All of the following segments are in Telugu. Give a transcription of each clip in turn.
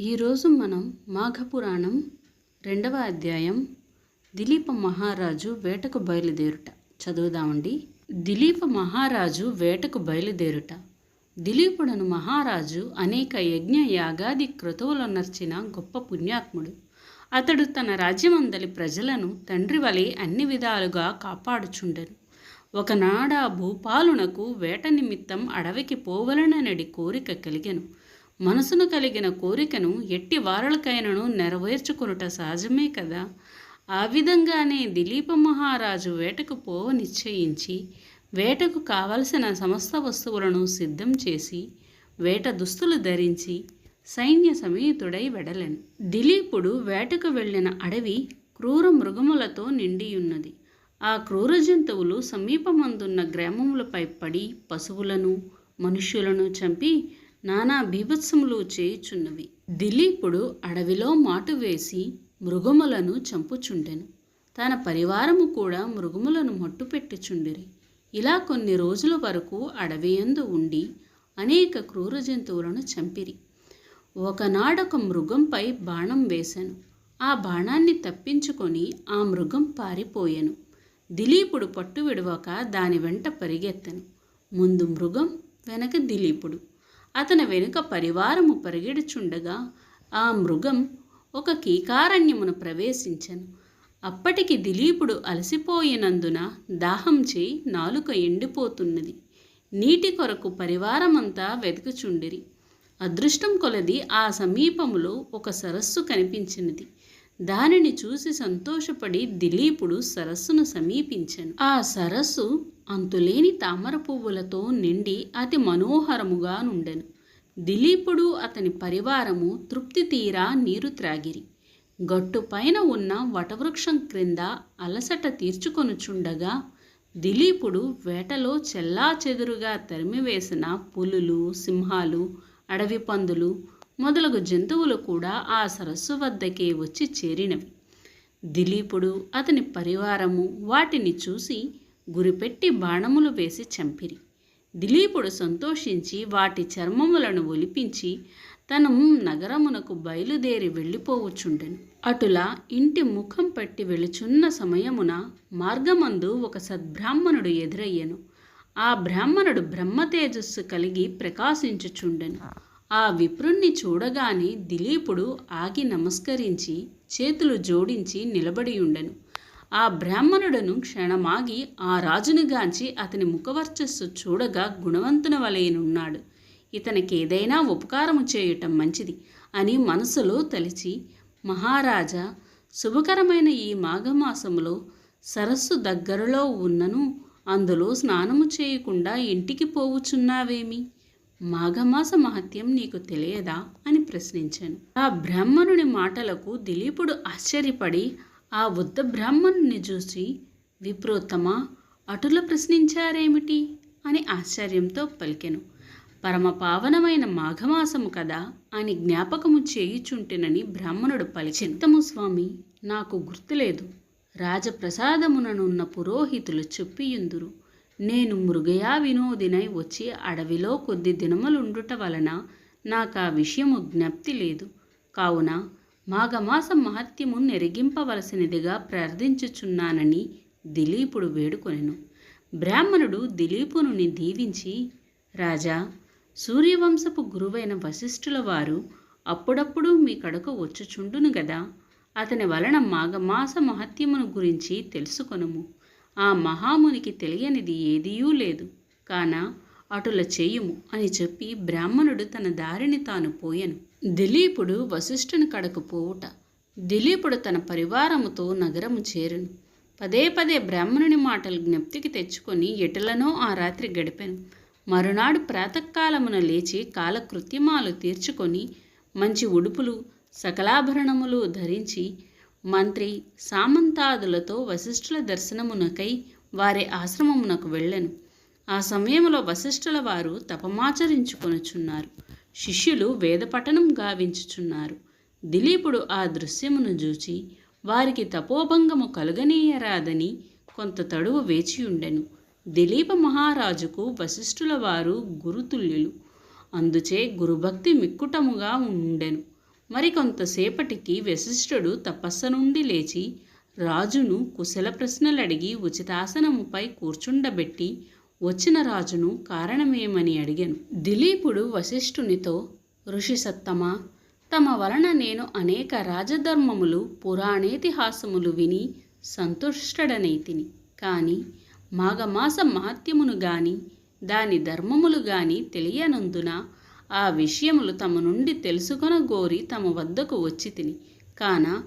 ఈరోజు మనం మాఘపురాణం రెండవ అధ్యాయం దిలీప మహారాజు వేటకు బయలుదేరుట. చదువుదామండి. దిలీప మహారాజు వేటకు బయలుదేరుట. దిలీపుడను మహారాజు అనేక యజ్ఞ యాగాది క్రతువులు నర్చిన గొప్ప పుణ్యాత్ముడు. అతడు తన రాజ్యమందలి ప్రజలను తండ్రి వలె అన్ని విధాలుగా కాపాడుచుండెను. ఒకనాడా భూపాలునకు వేట నిమిత్తం అడవికి పోవలననడి కోరిక కలిగెను. మనసును కలిగిన కోరికను ఎట్టి వారలకైనను నెరవేర్చుకొనుట సహజమే కదా? ఆ విధంగానే దిలీప మహారాజు వేటకు పోవ నిశ్చయించి వేటకు కావలసిన సమస్త వస్తువులను సిద్ధం చేసి వేట దుస్తులు ధరించి సైన్య సమేతుడై వెడలెను. దిలీపుడు వేటకు వెళ్ళిన అడవి క్రూర మృగములతో నిండియున్నది. ఆ క్రూర జంతువులు సమీపమందున్న గ్రామములపై పడి పశువులను మనుష్యులను చంపి నానా బీభత్సములు చేయుచున్నవి. దిలీపుడు అడవిలో మాటు వేసి మృగములను చంపుచుండెను. తన పరివారము కూడా మృగములను మట్టుపెట్టుచుండిరి ఇలా కొన్ని రోజుల వరకు అడవియందు ఉండి అనేక క్రూర జంతువులను చంపిరి. ఒకనాడొక మృగంపై బాణం వేశాను ఆ బాణాన్ని తప్పించుకొని ఆ మృగం పారిపోయాను. దిలీపుడు పట్టు విడవక దాని వెంట పరిగెత్తెను. ముందు మృగం వెనక దిలీపుడు. అతని వెనుక పరివారము పరిగెడుచుండగా ఆ మృగం ఒక కీకారణ్యమును ప్రవేశించను. అప్పటికి దిలీపుడు అలసిపోయినందున దాహం చేయి నాలుక ఎండిపోతున్నది. నీటి కొరకు పరివారమంతా వెతుకుచుండిరి. అదృష్టం కొలది ఆ సమీపములో ఒక సరస్సు కనిపించినది. దానిని చూసి సంతోషపడి దిలీపుడు సరస్సును సమీపించెను. ఆ సరస్సు అంతులేని తామర పువ్వులతో నిండి అతి మనోహరముగా నుండెను. దిలీపుడు అతని పరివారము తృప్తి తీరా నీరు త్రాగిరి. గట్టుపైన ఉన్న వటవృక్షం క్రింద అలసట తీర్చుకొనుచుండగా దిలీపుడు వేటలో చెల్లా చెదురుగా తరిమివేసిన పులులు సింహాలు అడవి పందులు మొదలగు జంతువులు కూడా ఆ సరస్సు వద్దకే వచ్చి చేరినవి. దిలీపుడు అతని పరివారము వాటిని చూసి గురిపెట్టి బాణములు వేసి చంపిరి. దిలీపుడు సంతోషించి వాటి చర్మములను ఒలిపించి తను నగరమునకు బయలుదేరి వెళ్ళిపోవచ్చుండెను. అటులా ఇంటి ముఖం పట్టి వెళుచున్న సమయమున మార్గమందు ఒక సద్బ్రాహ్మణుడు ఎదురయ్యెను. ఆ బ్రాహ్మణుడు బ్రహ్మతేజస్సు కలిగి ప్రకాశించుచుండెను. ఆ విప్రుణ్ణి చూడగానే దిలీపుడు ఆగి నమస్కరించి చేతులు జోడించి నిలబడి ఉండెను. ఆ బ్రాహ్మణుడను క్షణమాగి ఆ రాజునిగాంచి అతని ముఖవర్చస్సు చూడగా గుణవంతున వలెనున్నాడు. ఇతనికేదైనా ఉపకారము చేయటం మంచిది అని మనసులో తలిచి మహారాజా శుభకరమైన ఈ మాఘమాసములో సరస్సు దగ్గరలో ఉన్నను అందులో స్నానము చేయకుండా ఇంటికి పోవుచున్నావేమి? మాఘమాస మహత్యం నీకు తెలియదా? అని ప్రశ్నించాను. ఆ బ్రాహ్మణుని మాటలకు దిలీపుడు ఆశ్చర్యపడి ఆ వృద్ధ బ్రాహ్మణుని చూసి విప్రోత్తమ అటుల ప్రశ్నించారేమిటి అని ఆశ్చర్యంతో పలికెను. పరమ పావనమైన మాఘమాసము కదా అని జ్ఞాపకము చేయుచుంటెనని బ్రాహ్మణుడు పలిచింతము స్వామి నాకు గుర్తులేదు. రాజప్రసాదముననున్న పురోహితులు చెప్పియుందురు. నేను మృగయా వినోదినై వచ్చి అడవిలో కొద్ది దినములుండుట వలన నాకు ఆ విషయము జ్ఞప్తి లేదు. కావున మాఘమాస మహత్యము నెరిగింపవలసినదిగా ప్రార్థించుచున్నానని దిలీపుడు వేడుకొనెను. బ్రాహ్మణుడు దిలీపునుని దీవించి రాజా సూర్యవంశపు గురువైన వశిష్ఠుల వారు అప్పుడప్పుడు మీ కడకు వచ్చుచుండును గదా? అతని వలన మాఘమాస మహత్యమును గురించి తెలుసుకొనుము. ఆ మహామునికి తెలియనిది ఏదీయూ లేదు. కాన అటుల చేయుము అని చెప్పి బ్రాహ్మణుడు తన దారిని తాను పోయెను. దిలీపుడు వశిష్ఠుని కడకు పోవుట. దిలీపుడు తన పరివారముతో నగరము చేరును. పదే పదే బ్రాహ్మణుని మాటలు జ్ఞప్తికి తెచ్చుకొని ఎటులనో ఆ రాత్రి గడిపాను. మరునాడు ప్రాతకాలమున లేచి కాలకృత్యమాలు తీర్చుకొని మంచి ఉడుపులు సకలాభరణములు ధరించి మంత్రి సామంతాదులతో వశిష్ఠుల దర్శనమునకై వారి ఆశ్రమమునకు వెళ్ళెను. ఆ సమయంలో వశిష్ఠుల వారు తపమాచరించుకొనుచున్నారు. శిష్యులు వేదపఠనం గావించుచున్నారు. దిలీపుడు ఆ దృశ్యమును చూచి వారికి తపోభంగము కలుగనీయరాదని కొంత తడువు వేచియుండెను దిలీప మహారాజుకు వశిష్ఠుల వారు గురుతుల్యులు. అందుచే గురుభక్తి మిక్కుటముగా ఉండెను. మరికొంతసేపటికి వశిష్ఠుడు తపస్సు నుండి లేచి రాజును కుశల ప్రశ్నలడిగి ఉచితాసనముపై కూర్చుండబెట్టి వచ్చిన రాజును కారణమేమని అడిగాను. దిలీపుడు వశిష్ఠునితో ఋషిసత్తమా తమ వలన నేను అనేక రాజధర్మములు పురాణేతిహాసములు విని సంతుష్టడనైతిని. కాని మాఘమాస మహత్యమును గాని దాని ధర్మములు గాని తెలియనందున ఆ విషయములు తమ నుండి తెలుసుకొనగోరి తమ వద్దకు వచ్చి తిని. కాన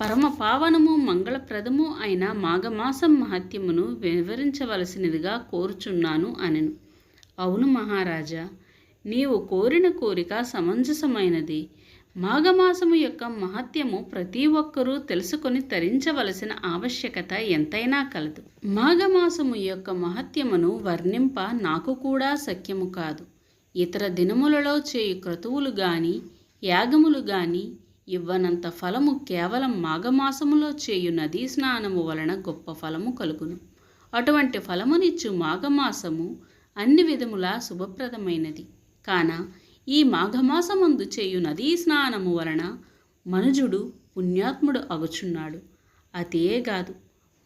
పరమ పావనము మంగళప్రదము అయిన మాఘమాసం మహత్యమును వివరించవలసినదిగా కోరుచున్నాను అనెను. అవును మహారాజా నీవు కోరిన కోరిక సమంజసమైనది. మాఘమాసము యొక్క మహత్యము ప్రతి ఒక్కరూ తెలుసుకొని తరించవలసిన ఆవశ్యకత ఎంతైనా కలదు. మాఘమాసము యొక్క మహత్యమును వర్ణింప నాకు కూడా సఖ్యము కాదు. ఇతర దినములలో చేయు క్రతువులు గాని యాగములు గాని ఇవ్వనంత ఫలము కేవలం మాఘమాసములో చేయు నదీ స్నానము వలన గొప్ప ఫలము కలుగును. అటువంటి ఫలమునిచ్చు మాఘమాసము అన్ని విధములా శుభప్రదమైనది. కాన ఈ మాఘమాసమందు చేయు నదీ స్నానము వలన మనుజుడు పుణ్యాత్ముడు అగుచున్నాడు. అదే కాదు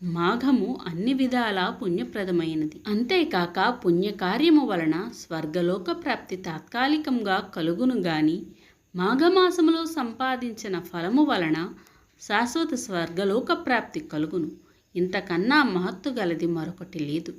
మాఘము అన్ని విధాలా పుణ్యప్రదమైనది. అంతేకాక పుణ్యకార్యము వలన స్వర్గలోక ప్రాప్తి తాత్కాలికంగా కలుగును గాని మాఘమాసములో సంపాదించిన ఫలము వలన శాశ్వత స్వర్గలోక ప్రాప్తి కలుగును. ఇంతకన్నా మహత్తు గలది మరొకటి లేదు.